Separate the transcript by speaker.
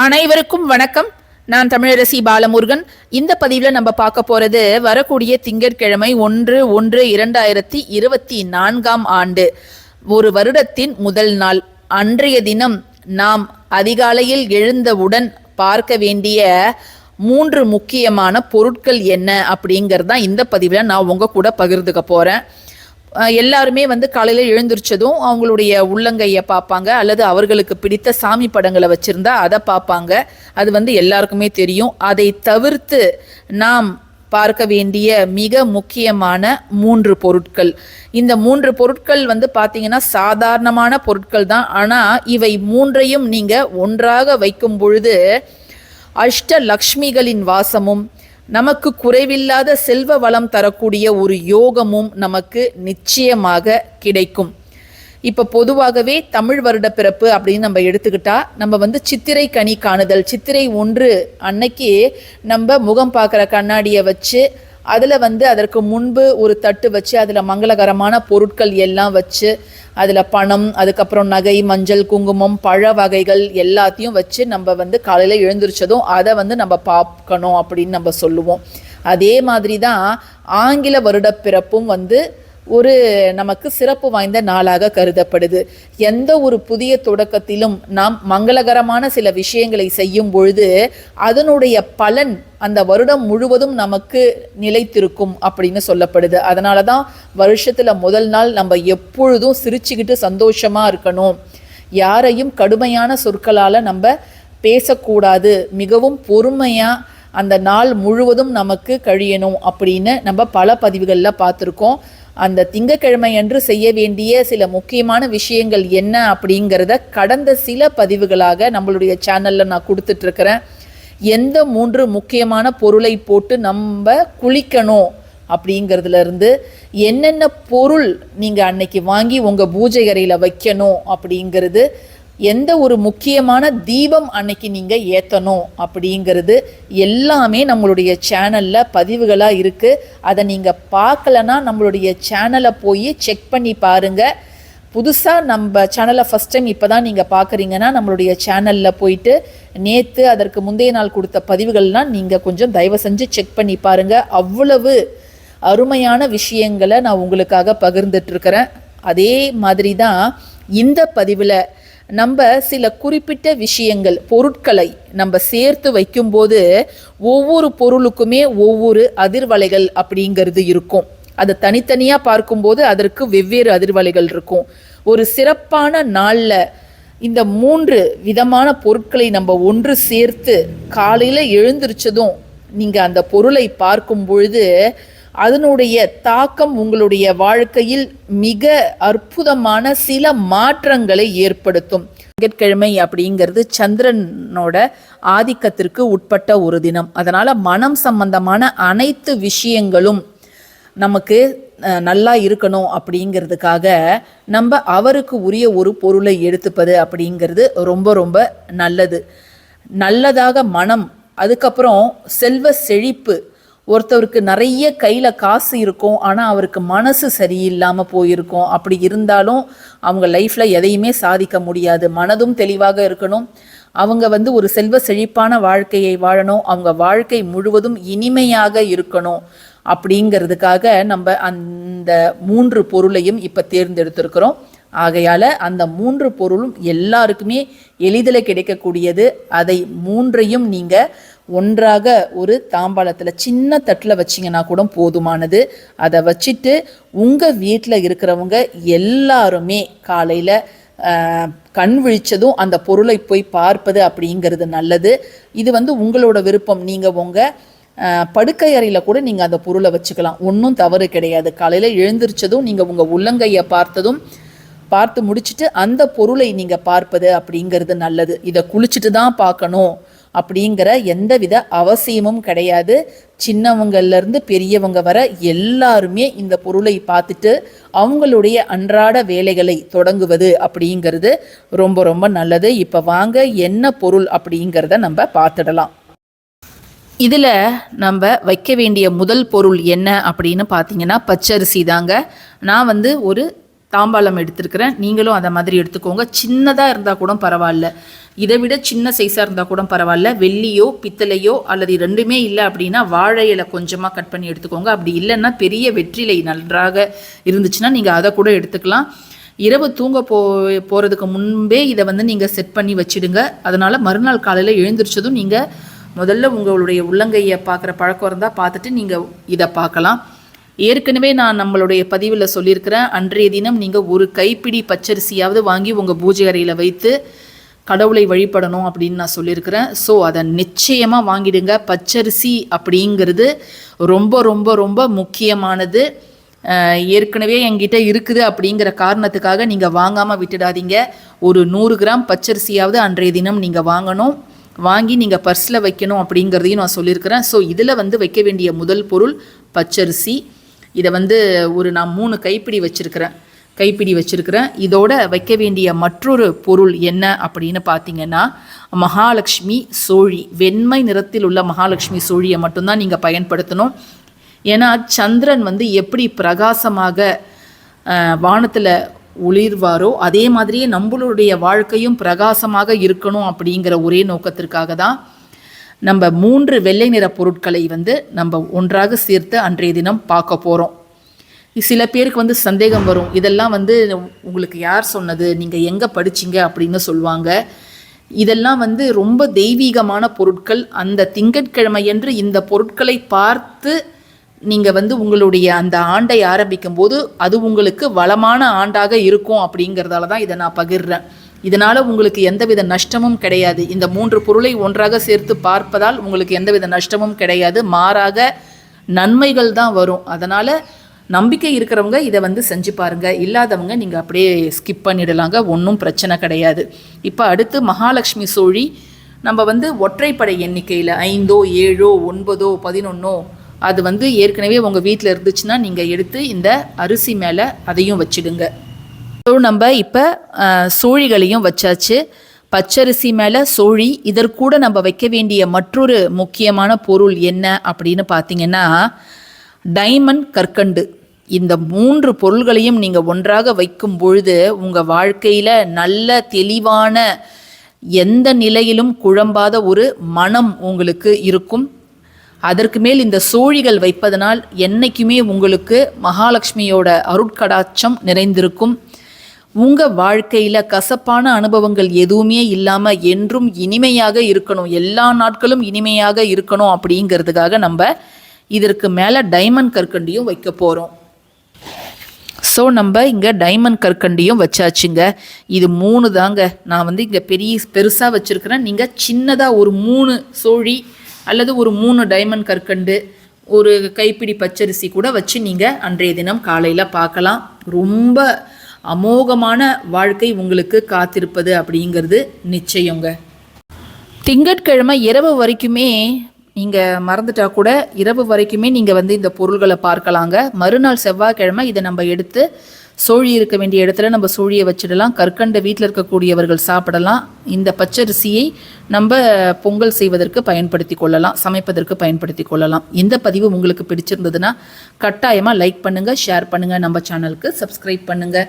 Speaker 1: அனைவருக்கும் வணக்கம். நான் தமிழரசி பாலமுருகன். இந்த பதிவில் நம்ம பார்க்க போகிறது வரக்கூடிய திங்கட்கிழமை ஒன்று ஒன்று இரண்டாயிரத்தி இருபத்தி நான்காம் ஆண்டு. ஒரு வருடத்தின் முதல் நாள். அன்றைய தினம் நாம் அதிகாலையில் எழுந்தவுடன் பார்க்க வேண்டிய மூன்று முக்கியமான பொருட்கள் என்ன அப்படிங்கிறது தான் இந்த பதிவில் நான் உங்கள் கூட பகிர்ந்துக்க போகிறேன் எல்லாருமே வந்து காலையில் எழுந்திரிச்சதும் அவங்களுடைய உள்ளங்கையை பார்ப்பாங்க. அல்லது அவர்களுக்கு பிடித்த சாமி படங்களை வச்சுருந்தா அதை பார்ப்பாங்க. அது வந்து எல்லாருக்குமே தெரியும். அதை தவிர்த்து நாம் பார்க்க வேண்டிய மிக முக்கியமான மூன்று பொருட்கள். இந்த மூன்று பொருட்கள் வந்து பார்த்தீங்கன்னா சாதாரணமான பொருட்கள் தான். ஆனால் இவை மூன்றையும் நீங்கள் ஒன்றாக வைக்கும் பொழுது அஷ்ட லக்ஷ்மிகளின் வாசமும் நமக்கு குறைவில்லாத செல்வ வளம் தரக்கூடிய ஒரு யோகமும் நமக்கு நிச்சயமாக கிடைக்கும். இப்போ பொதுவாகவே தமிழ் வருட பிறப்பு அப்படின்னு நம்ம எடுத்துக்கிட்டா நம்ம வந்து சித்திரை கனி காணுதல் சித்திரை ஒன்று அன்னைக்கு நம்ம முகம் பார்க்குற கண்ணாடியை வச்சு அதில் வந்து அதற்கு முன்பு ஒரு தட்டு வச்சு அதில் மங்களகரமான பொருட்கள் எல்லாம் வச்சு அதில் பணம் அதுக்கப்புறம் நகை மஞ்சள் குங்குமம் பழ வகைகள் எல்லாத்தையும் வச்சு நம்ம வந்து காலையில் எழுந்திரிச்சதும் அதை வந்து நம்ம பார்க்கணும் அப்படின்னு நம்ம சொல்லுவோம். அதே மாதிரி தான் ஆங்கில வருட பிறப்பும் வந்து ஒரு நமக்கு சிறப்பு வாய்ந்த நாளாக கருதப்படுது. எந்த ஒரு புதிய தொடக்கத்திலும் நாம் மங்களகரமான சில விஷயங்களை செய்யும் பொழுது அதனுடைய பலன் அந்த வருடம் முழுவதும் நமக்கு நிலைத்திருக்கும் அப்படின்னு சொல்லப்படுது. அதனால தான் வருஷத்தில் முதல் நாள் நம்ம எப்பொழுதும் சிரிச்சுக்கிட்டு சந்தோஷமாக இருக்கணும். யாரையும் கடுமையான சொற்களால் நம்ம பேசக்கூடாது. மிகவும் பொறுமையாக அந்த நாள் முழுவதும் நமக்கு கழியணும் அப்படின்னு நம்ம பல பதிவுகளில் பார்த்துருக்கோம். அந்த திங்கக்கிழமை அன்று செய்ய வேண்டிய சில முக்கியமான விஷயங்கள் என்ன அப்படிங்கிறத கடந்த சில பதிவுகளாக நம்மளுடைய சேனலில் நான் கொடுத்துட்ருக்கிறேன். எந்த மூன்று முக்கியமான பொருளை போட்டு நம்ம குளிக்கணும் அப்படிங்கிறதுலேருந்து என்னென்ன பொருள் நீங்கள் அன்னைக்கு வாங்கி உங்கள் பூஜை அறையில் வைக்கணும் அப்படிங்கிறது எந்த ஒரு முக்கியமான தீபம் அன்னைக்கு நீங்கள் ஏற்றணும் அப்படிங்கிறது எல்லாமே நம்மளுடைய சேனலில் பதிவுகளாக இருக்குது அதை நீங்கள் பார்க்கலனா நம்மளுடைய சேனலை போய் செக் பண்ணி பாருங்கள் புதுசாக நம்ம சேனலை ஃபஸ்ட் டைம் இப்போ தான் நீங்கள் பார்க்குறீங்கன்னா நம்மளுடைய சேனலில் போயிட்டு நேற்று அதற்கு முந்தைய நாள் கொடுத்த பதிவுகள்லாம் நீங்கள் கொஞ்சம் தயவு செஞ்சு செக் பண்ணி பாருங்கள் அவ்வளவு அருமையான விஷயங்களை நான் உங்களுக்காக பகிர்ந்துட்டுருக்கிறேன் அதே மாதிரி தான் இந்த பதிவில் நம்ம சில குறிப்பிட்ட விஷயங்கள் பொருட்களை நம்ம சேர்த்து வைக்கும்போது ஒவ்வொரு பொருளுக்குமே ஒவ்வொரு அதிர்வலைகள் அப்படிங்கிறது இருக்கும். அதை தனித்தனியாக பார்க்கும்போது அதற்கு வெவ்வேறு அதிர்வலைகள் இருக்கும். ஒரு சிறப்பான நாளில் இந்த மூன்று விதமான பொருட்களை நம்ம ஒன்று சேர்த்து காலையில் எழுந்திரிச்சதும் நீங்கள் அந்த பொருளை பார்க்கும் பொழுது அதனுடைய தாக்கம் உங்களுடைய வாழ்க்கையில் மிக அற்புதமான சில மாற்றங்களை ஏற்படுத்தும். திங்கட்கிழமை அப்படிங்கிறது சந்திரனோட ஆதிக்கத்திற்கு உட்பட்ட ஒரு தினம். அதனால் மனம் சம்பந்தமான அனைத்து விஷயங்களும் நமக்கு நல்லா இருக்கணும் அப்படிங்கிறதுக்காக நம்ம அவருக்கு உரிய ஒரு பொருளை எடுத்துப்பது அப்படிங்கிறது ரொம்ப ரொம்ப நல்லது. நல்லதாக மனம் அதுக்கப்புறம் செல்வ செழிப்பு ஒருத்தவருக்கு நிறைய கையில் காசு இருக்கும் ஆனால் அவருக்கு மனசு சரியில்லாமல் போயிருக்கும். அப்படி இருந்தாலும் அவங்க லைஃப்பில் எதையுமே சாதிக்க முடியாது. மனதும் தெளிவாக இருக்கணும். அவங்க வந்து ஒரு செல்வ செழிப்பான வாழ்க்கையை வாழணும். அவங்க வாழ்க்கை முழுவதும் இனிமையாக இருக்கணும். அப்படிங்கிறதுக்காக நம்ம அந்த மூன்று பொருளையும் இப்போ தேர்ந்தெடுத்திருக்கிறோம். ஆகையால் அந்த மூன்று பொருளும் எல்லாருக்குமே எளிதில் கிடைக்கக்கூடியது. அதை மூன்றையும் நீங்கள் ஒன்றாக ஒரு தாம்பாளத்தில் சின்ன தட்டில் வச்சிங்கன்னா கூட போதுமானது. அதை வச்சுட்டு உங்கள் வீட்டில் இருக்கிறவங்க எல்லாருமே காலையில் கண் விழிச்சதும் அந்த பொருளை போய் பார்ப்பது அப்படிங்கிறது நல்லது. இது வந்து உங்களோட விருப்பம். நீங்கள் உங்கள் படுக்கை அறையில் கூட நீங்கள் அந்த பொருளை வச்சுக்கலாம். ஒன்றும் தவறு கிடையாது. காலையில் எழுந்திரிச்சதும் நீங்கள் உங்கள் உள்ளங்கையை பார்த்ததும் பார்த்து முடிச்சுட்டு அந்த பொருளை நீங்கள் பார்ப்பது அப்படிங்கிறது நல்லது. இதை குளிச்சுட்டு தான் பார்க்கணும். அப்படிங்கிற எந்தவித அவசியமும் கிடையாது. சின்னவங்கள்லேருந்து பெரியவங்க வர எல்லாருமே இந்த பொருளை பார்த்துட்டு அவங்களுடைய அன்றாட வேலைகளை தொடங்குவது அப்படிங்கிறது ரொம்ப ரொம்ப நல்லது. இப்போ வாங்க என்ன பொருள் அப்படிங்கிறத நம்ம பார்த்துடலாம். இதில் நம்ம வைக்க வேண்டிய முதல் பொருள் என்ன அப்படின்னு பார்த்தீங்கன்னா பச்சரிசி தாங்க. நான் வந்து ஒரு தாம்பாளம் எடுத்திருக்கிறேன். நீங்களும் அதை மாதிரி எடுத்துக்கோங்க. சின்னதாக இருந்தால் கூட பரவாயில்ல. இதை விட சின்ன சைஸாக இருந்தால் கூட பரவாயில்ல. வெள்ளியோ பித்தளையோ அல்லது ரெண்டுமே இல்லை அப்படின்னா வாழை இலை கொஞ்சமாக கட் பண்ணி எடுத்துக்கோங்க. அப்படி இல்லைன்னா பெரிய வெற்றிலை நன்றாக இருந்துச்சுன்னா நீங்கள் அதை கூட எடுத்துக்கலாம். இரவு தூங்க போ போகிறதுக்கு முன்பே இதை வந்து நீங்கள் செட் பண்ணி வச்சிடுங்க. அதனால் மறுநாள் காலையில் எழுந்திரிச்சதும் நீங்கள் முதல்ல உங்களுடைய உள்ளங்கையை பார்க்குற பழக்கம் இருந்தால் பார்த்துட்டு நீங்கள் இதை பார்க்கலாம். ஏற்கனவே நான் நம்மளுடைய பதிவில் சொல்லியிருக்கிறேன். அன்றைய தினம் நீங்கள் ஒரு கைப்பிடி பச்சரிசியாவது வாங்கி உங்கள் பூஜை அறையில் வைத்து கடவுளை வழிபடணும் அப்படின்னு நான் சொல்லியிருக்கிறேன். ஸோ அதை நிச்சயமாக வாங்கிடுங்க. பச்சரிசி அப்படிங்கிறது ரொம்ப ரொம்ப ரொம்ப முக்கியமானது. ஏற்கனவே என்கிட்ட இருக்குது அப்படிங்கிற காரணத்துக்காக நீங்கள் வாங்காமல் விட்டுடாதீங்க. ஒரு நூறு கிராம் பச்சரிசியாவது அன்றைய தினம் நீங்கள் வாங்கணும். வாங்கி நீங்கள் பர்ஸில் வைக்கணும் அப்படிங்கிறதையும் நான் சொல்லியிருக்கிறேன். ஸோ இதில் வந்து வைக்க வேண்டிய முதல் பொருள் பச்சரிசி. இதை வந்து ஒரு நான் மூணு கைப்பிடி வச்சுருக்கிறேன். கைப்பிடி வச்சுருக்கிறேன். இதோட வைக்க வேண்டிய மற்றொரு பொருள் என்ன அப்படின்னு பார்த்தீங்கன்னா மகாலட்சுமி சோழி வெண்மை நிறத்தில் உள்ள மகாலட்சுமி சோழியை மட்டும்தான் நீங்கள் பயன்படுத்தணும். ஏன்னா சந்திரன் வந்து எப்படி பிரகாசமாக வானத்தில் ஒளிர்வாரோ அதே மாதிரியே நம்மளுடைய வாழ்க்கையும் பிரகாசமாக இருக்கணும் அப்படிங்கிற ஒரே நோக்கத்திற்காக தான் நம்ம மூன்று வெள்ளை நிற பொருட்களை வந்து நம்ம ஒன்றாக சேர்த்து அன்றைய தினம் பார்க்க போகிறோம் சில பேருக்கு வந்து சந்தேகம் வரும். இதெல்லாம் வந்து உங்களுக்கு யார் சொன்னது? நீங்கள் எங்கே படிச்சீங்க? அப்படின்னு சொல்லுவாங்க. இதெல்லாம் வந்து ரொம்ப தெய்வீகமான பொருட்கள். அந்த திங்கட்கிழமையன்று இந்த பொருட்களை பார்த்து நீங்கள் வந்து உங்களுடைய அந்த ஆண்டை ஆரம்பிக்கும் போது அது உங்களுக்கு வளமான ஆண்டாக இருக்கும் அப்படிங்கிறதால தான் இதை நான் பகிர்றேன். இதனால் உங்களுக்கு எந்தவித நஷ்டமும் கிடையாது. இந்த மூன்று பொருளை ஒன்றாக சேர்த்து பார்ப்பதால் உங்களுக்கு எந்தவித நஷ்டமும் கிடையாது. மாறாக நன்மைகள் தான் வரும். அதனால் நம்பிக்கை இருக்கிறவங்க இதை வந்து செஞ்சு பாருங்கள் இல்லாதவங்க நீங்கள் அப்படியே ஸ்கிப் பண்ணிடலாங்க. ஒன்றும் பிரச்சனை கிடையாது. இப்போ அடுத்து மகாலட்சுமி சோழி நம்ம வந்து ஒற்றைப்படை எண்ணிக்கையில் ஐந்தோ ஏழோ ஒன்பதோ பதினொன்னோ அது வந்து ஏற்கனவே உங்கள் வீட்டில் இருந்துச்சுன்னா நீங்கள் எடுத்து இந்த அரிசி மேலே அதையும் வச்சுடுங்க. ஸோ நம்ம இப்போ சோழிகளையும் வச்சாச்சு. பச்சரிசி மேலே சோழி இதற்கூட நம்ம வைக்க வேண்டிய மற்றொரு முக்கியமான பொருள் என்ன அப்படின்னு பார்த்தீங்கன்னா டைமண்ட் கற்கண்டு. இந்த மூன்று பொருள்களையும் நீங்கள் ஒன்றாக வைக்கும் பொழுது உங்கள் வாழ்க்கையில் நல்ல தெளிவான எந்த நிலையிலும் குழம்பாத ஒரு மனம் உங்களுக்கு இருக்கும். அதற்கு மேல் இந்த சோழிகள் வைப்பதனால் என்னைக்குமே உங்களுக்கு மகாலட்சுமியோட அருட்கடாட்சம் நிறைந்திருக்கும். உங்கள் வாழ்க்கையில் கசப்பான அனுபவங்கள் எதுவுமே இல்லாமல் என்றும் இனிமையாக இருக்கணும். எல்லா நாட்களும் இனிமையாக இருக்கணும் அப்படிங்கிறதுக்காக நம்ம இதற்கு மேலே டைமண்ட் கற்கண்டியும் வைக்க போகிறோம் ஸோ நம்ம இங்கே டைமண்ட் கற்கண்டியும் வச்சாச்சுங்க. இது மூணு தாங்க. நான் வந்து இங்கே பெரிய பெருசாக வச்சுருக்கிறேன். நீங்கள் சின்னதாக ஒரு மூணு சோழி அல்லது ஒரு மூணு டைமண்ட் கற்கண்டு ஒரு கைப்பிடி பச்சரிசி கூட வச்சு நீங்கள் அன்றைய தினம் காலையில் பார்க்கலாம். ரொம்ப அமோகமான வாழ்க்கை உங்களுக்கு காத்திருப்பது அப்படிங்கிறது நிச்சயங்க. திங்கட்கிழமை இரவு வரைக்குமே நீங்கள் மறந்துட்டா கூட இரவு வரைக்குமே நீங்கள் வந்து இந்த பொருள்களை பார்க்கலாங்க. மறுநாள் செவ்வாய்க்கிழமை இதை நம்ம எடுத்து சோழி இருக்க வேண்டிய இடத்துல நம்ம சோழியை வச்சிடலாம். கற்கண்டை வீட்டில் இருக்கக்கூடியவர்கள் சாப்பிடலாம். இந்த பச்சரிசியை நம்ம பொங்கல் செய்வதற்கு பயன்படுத்தி கொள்ளலாம். சமைப்பதற்கு பயன்படுத்தி கொள்ளலாம். இந்த பதிவு உங்களுக்கு பிடிச்சிருந்ததுன்னா கட்டாயமாக லைக் பண்ணுங்கள் ஷேர் பண்ணுங்கள் நம்ம சேனலுக்கு சப்ஸ்கிரைப் பண்ணுங்கள்